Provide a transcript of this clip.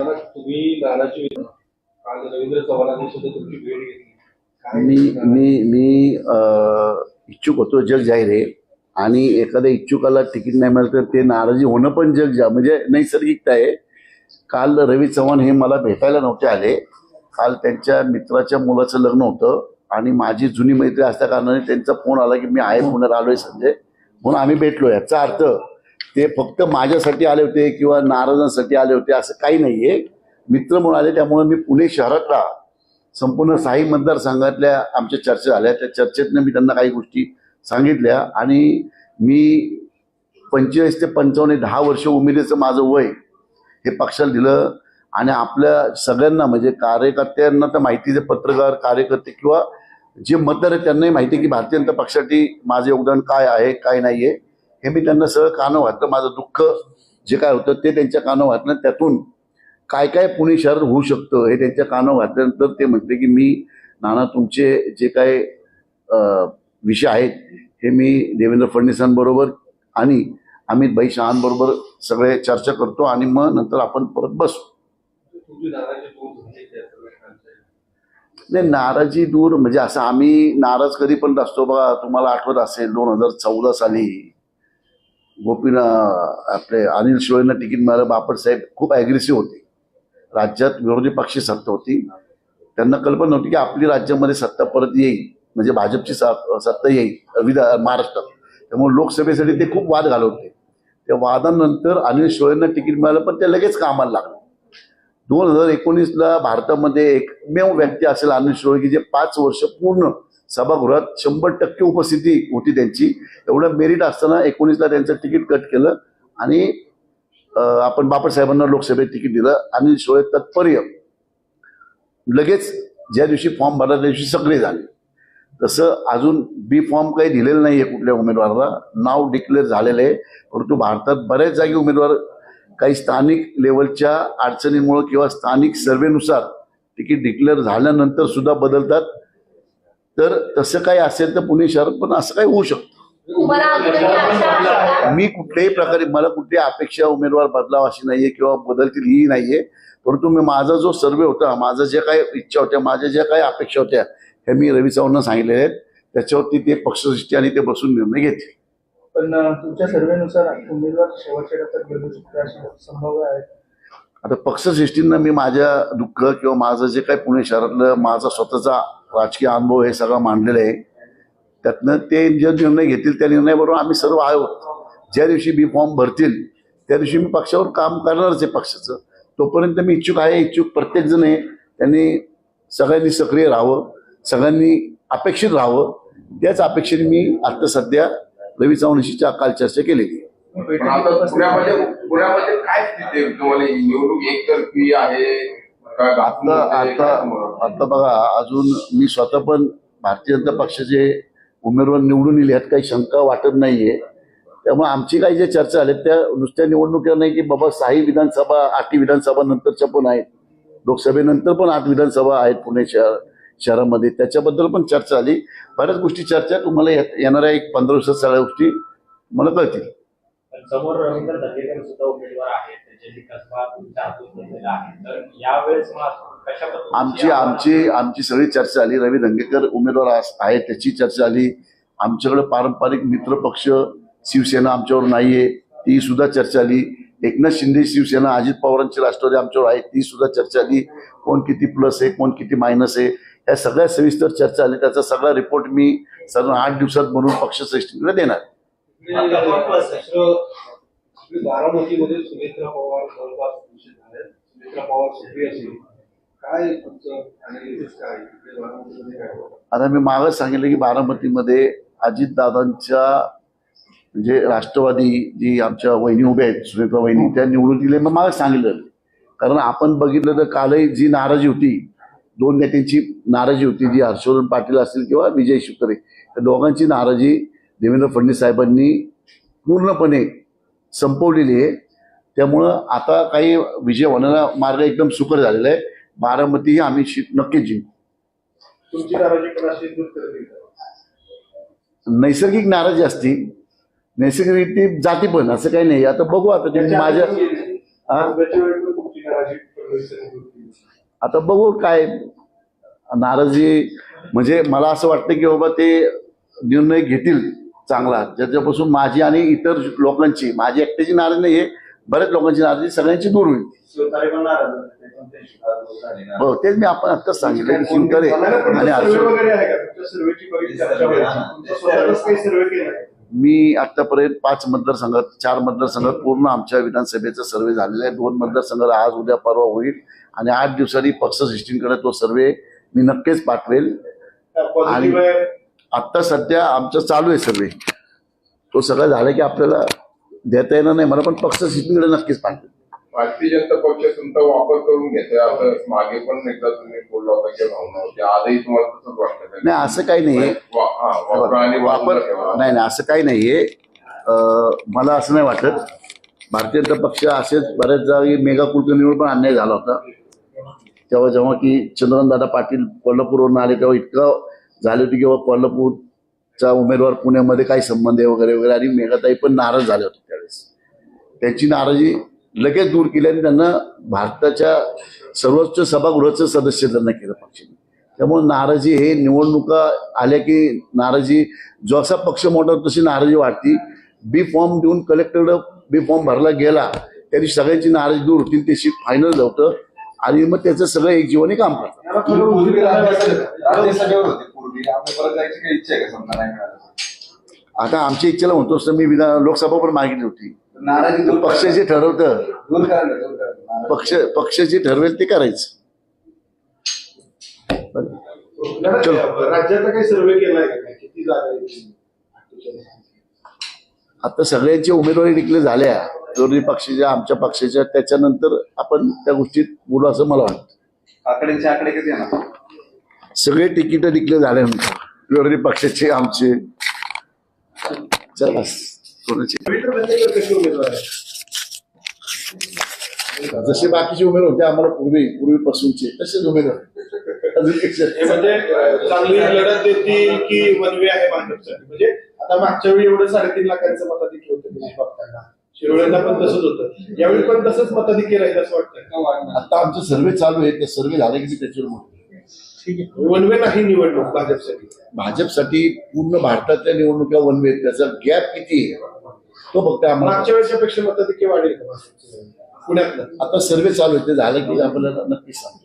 तुम्ही नानाची काल रवींद्र चव्हाणांनी सुद्धा तुमची भेट घेतली. काय मी मी मी अ, इच्छुक होतो जग जाहीर आहे. आणि एखाद्या इच्छुकाला तिकीट नाही मिळालं तर ते नाराजी होणं पण जग जा म्हणजे नैसर्गिकता आहे. काल रवी चव्हाण हे मला भेटायला नव्हते आले. काल त्यांच्या मित्राच्या मुलाचं लग्न होतं. आणि माझी जुनी मैत्री असल्या कारणाने त्यांचा फोन आला की मी आहे पुण्यात आलोय संजय. म्हणून आम्ही भेटलो याचा अर्थ ते फक्त माझ्यासाठी आले होते किंवा नाराजांसाठी आले होते असं काही नाहीये. मित्र म्हणून आले त्यामुळे मी पुणे शहरातला संपूर्ण साई मतदारसंघातल्या आमच्या चर्चा झाल्या त्या चर्चेतनं मी त्यांना काही गोष्टी सांगितल्या आणि मी पंचेचाळीस ते पंचावन्न दहा वर्ष उमेदीचं माझं वय हे पक्षाला दिलं आणि आपल्या सगळ्यांना म्हणजे कार्यकर्त्यांना तर माहिती पत्रकार कार्यकर्ते किंवा जे मतदार आहेत त्यांनाही माहिती आहे की भारतीय जनता पक्षासाठी माझं योगदान काय आहे काय नाही आहे हे मी त्यांना सगळं कानं घातलं माझं दुःख जे काय होतं ते त्यांच्या कानं घातलं त्यातून काय काय पुणे शहर होऊ शकतं हे त्यांच्या कानं घातल्यानंतर ते म्हटले की मी नाना तुमचे जे काय विषय आहेत हे मी देवेंद्र फडणवीसांबरोबर आणि अमित भाई शहांबरोबर सगळे चर्चा करतो आणि मग नंतर आपण परत बसू. नाही नाराजी दूर म्हणजे असं आम्ही नाराज कधी पण असतो बघा. तुम्हाला आठवत असेल दोन हजार चौदा साली गोपीना आपले अनिल शिवळेंना तिकीट मिळालं. बापट साहेब खूप ॲग्रेसिव्ह होते. राज्यात विरोधी पक्षी सत्ता होती. त्यांना कल्पना नव्हती की आपली राज्यामध्ये सत्ता परत येईल. म्हणजे भाजपची सत्ता येईल. विधा महाराष्ट्रात. त्यामुळे लोकसभेसाठी ते खूप वाद घालवते. त्या वादानंतर अनिल शिवळेंना तिकीट मिळालं पण ते लगेच कामाला लागलं. दोन हजार एकोणीसला भारतामध्ये एकमेव व्यक्ती असेल अनिल शिरोळे की जे पाच वर्ष पूर्ण सभागृहात शंभर टक्के उपस्थिती होती त्यांची. एवढं मेरिट असताना एकोणीसला त्यांचं तिकीट कट केलं आणि आपण बापटसाहेबांना लोकसभेत तिकीट दिलं आणि सोळे तत्पर्य लगेच ज्या दिवशी फॉर्म भरला त्या दिवशी सगळे झाले. तसं अजून बी फॉर्म काही दिलेलं नाही आहे कुठल्या उमेदवाराला. नाव डिक्लेअर झालेलं आहे. परंतु भारतात बऱ्याच जागी उमेदवार काही स्थानिक लेवलच्या अडचणीमुळं किंवा स्थानिक सर्वेनुसार तिकीट डिक्लेअर झाल्यानंतर सुद्धा बदलतात. तर तसं काही असेल तर पुणे शहरात पण असं काही होऊ शकतं? मी कुठल्याही प्रकारे मला कुठली अपेक्षा उमेदवार बदलावा अशी नाहीये किंवा बदलतील ही नाहीये. परंतु मी माझा जो सर्वे होता माझं जे काही इच्छा होत्या माझ्या ज्या काही अपेक्षा होत्या हे मी रवी चव्हाणांना सांगितले आहेत. त्याच्यावरती ते पक्षदृष्टी आणि ते बसून निर्णय घेतील. पण तुमच्या सर्वेनुसार उमेदवार शेवटच्या आहे. आता पक्षश्रेष्ठींना मी माझ्या दुःख किंवा माझं जे काही पुणे शहरातलं माझा स्वतःचा राजकीय अनुभव हे सगळं मांडलेलं आहे त्यातनं ते जे निर्णय घेतील त्या निर्णयाबरोबर आम्ही सर्व आहोत ज्या दिवशी बी फॉर्म भरतील त्या दिवशी मी पक्षावर काम करणारच आहे पक्षाचं तोपर्यंत मी इच्छुक आहे इच्छुक प्रत्येक जण आहे त्यांनी सगळ्यांनी सक्रिय राहावं सगळ्यांनी अपेक्षित राहावं त्याच अपेक्षेने मी आता सध्या रवी चव्हाणांशी चा- काल चर्चा केलेली आहे. पुण्यामध्ये काय स्थिती आहे निवडणूक एकतर्फी आता? आता? आता बघा अजून मी स्वतः पण भारतीय जनता पक्षाचे उमेदवार निवडून येईल यात काही शंका वाटत नाहीये. त्यामुळे आमची काही ज्या चर्चा झाल्या त्या नुसत्या निवडणुकीवर नाही की बाबा साही विधानसभा आठही विधानसभा नंतरच्या पण आहेत. लोकसभेनंतर पण आठ विधानसभा आहेत पुणे शहर शहरामध्ये. त्याच्याबद्दल पण चर्चा झाली. बऱ्याच गोष्टी चर्चा तुम्हाला येणाऱ्या एक पंधरा दिवसात सगळ्या गोष्टी मला कळतील. आहे. आमची आमची आमची सगळी चर्चा झाली. रवी दंगेकर उमेदवार आहेत त्याची चर्चा झाली. आमच्याकडे पारंपरिक मित्र पक्ष शिवसेना आमच्यावर नाहीये ती सुद्धा चर्चा झाली. एकनाथ शिंदे शिवसेना अजित पवारांची राष्ट्रवादी आमच्यावर आहे ती सुद्धा चर्चा झाली. कोण किती प्लस आहे कोण किती मायनस आहे या सगळ्या सविस्तर चर्चा झाली. त्याचा सगळा रिपोर्ट मी साधारण आठ दिवसात बनवून पक्षश्रेष्ठींकडे देणार. बारामतीमध्ये सुनेत्रा पवार जवळपास सुनेत्रा पवार काय? आता मी मागच सांगितलं की बारामतीमध्ये अजितदादांच्या म्हणजे राष्ट्रवादी जी आमच्या वहिनी उभ्या आहेत सुनेत्रा वहिनी त्या निवडून दिले मग मागच सांगितलं. कारण आपण बघितलं तर कालही जी नाराजी होती दोन नेत्यांची नाराजी होती जी हर्षवर्धन पाटील असतील किंवा विजय शिवतरे त्या दोघांची नाराजी देवेंद्र फडणवीस साहेबांनी पूर्णपणे संपवलेली आहे. त्यामुळं आता काही विजय होण्याला मार्ग एकदम सुकर झालेला आहे. बारामती ही आम्ही नक्कीच जिंकू. तुमची नाराजी? नैसर्गिक नाराजी असती. नैसर्गिक ती जाती पण असं काही नाही. आता बघू आता माझ्या आता बघू काय नाराजी म्हणजे मला असं वाटतं की बाबा ते निर्णय घेतील. चांगला. ज्याच्यापासून माझी आणि इतर लोकांची माझी एकट्याची नाराजी नाही आहे बऱ्याच लोकांची नाराजी सगळ्यांची दूर होईल हो तेच मी आपण आत्ताच सांगितलं की शिवतारे आणि मी आतापर्यंत पाच मतदारसंघात चार मतदारसंघात पूर्ण आमच्या विधानसभेचा सर्वे झालेला आहे. दोन मतदारसंघात आज उद्या परवा होईल. आणि आठ दिवसांनी पक्ष सिस्टीमकडे तो सर्वे मी नक्कीच पाठवेल. आहे. आत्ता सध्या आमचं चालू आहे सर्वे तो सगळं झालं की आपल्याला देता येणार नाही. मला पण पक्ष सिस्टीमकडे नक्कीच पाठवेल भारतीय जनता पक्ष तुमचा वापर करून घेतोय. असं मागे पण एकदा तुम्ही बोलला होता की भावना होती. आजही तुम्हाला तसंच वाटतं? नाही असं काही नाही वापरा. नाही नाही असं काही नाहीये. मला असं नाही वाटत. भारतीय जनता पक्ष असेच बऱ्याच जागी मेगा कुलकर्णीवर पण अन्याय झाला होता. तेव्हा जेव्हा की चंद्रकांत पाटील कोल्हापूरवरून आले तेव्हा इतकं झाली होती किंवा कोल्हापूरचा उमेदवार पुण्यामध्ये काय संबंध आहे वगैरे वगैरे. आणि मेघाताई पण नाराज झाले होते त्यावेळेस. त्यांची नाराजी लगेच दूर केली आणि त्यांना भारताच्या सर्वोच्च सभागृहाचं सदस्य त्यांना केलं पक्षाने. त्यामुळे नाराजी हे निवडणुका आल्या की नाराजी जसा पक्ष मोठा तशी नाराजी वाढती. बी फॉर्म देऊन कलेक्टरला बी फॉर्म भरला गेला तरी सगळ्यांची नाराजी दूर होती त्याची फायनल होतं. आणि मग त्याचं सगळं एक जीवनी काम करतं होते. पूर्वी आपल्या परत जायची काही इच्छा आहे का समजा? नाही मिळालं आता आमच्या इच्छेला म्हणतो तर मी विधान लोकसभा पण मागितली होती. नाराजी दूर पक्ष जे ठरवतं. दूर करा ना, दूर करा. ना. पक्ष पक्ष जे ठरवेल ते करायचं. चलो. राज्याचा काही सर्वे केलाय का काय? किती जागा आहेत? आता सगळ्यांची उमेदवारी डिक्लेअर झाल्या. विरोधी पक्षाच्या आमच्या पक्षाच्या. त्याच्यानंतर आपण त्या गोष्टीत बोलू असं मला वाटतं. आकड्यांचे आकडे किती येणार? सगळे तिकीट डिक्लेअर झाल्यानंतर. विरोधी पक्षाचे आमचे. चला जसे बाकीचे उमेदवार होते आम्हाला पूर्वी पूर्वीपासूनचे तसेच उमेदवार? हे म्हणजे चांगली लढत देतील की वनवे आहे भाजपसाठी? म्हणजे आता मागच्या वेळी एवढं साडेतीन लाखांचं मताधिक्य होतं दिनेश बाप्पांना शिरोळ्यांना पण तसंच होतं. यावेळी पण तसंच मताधिक्य राहील असं वाटतं आता आमचे सर्वे चालू आहे ते सर्वे झाले की त्याच्यावर बोलतो. वनवे नाही निवडणूक भाजपसाठी. भाजपसाठी पूर्ण भारतातल्या निवडणुका वनवे आहेत. त्याचा गॅप किती आहे? तो फक्त मागच्या वेळेच्या पेक्षा मताधिक्य वाढेल पुण्यातलं. आता सर्वे चालू आहे. ते झालं की आपल्याला नक्कीच सांगतो.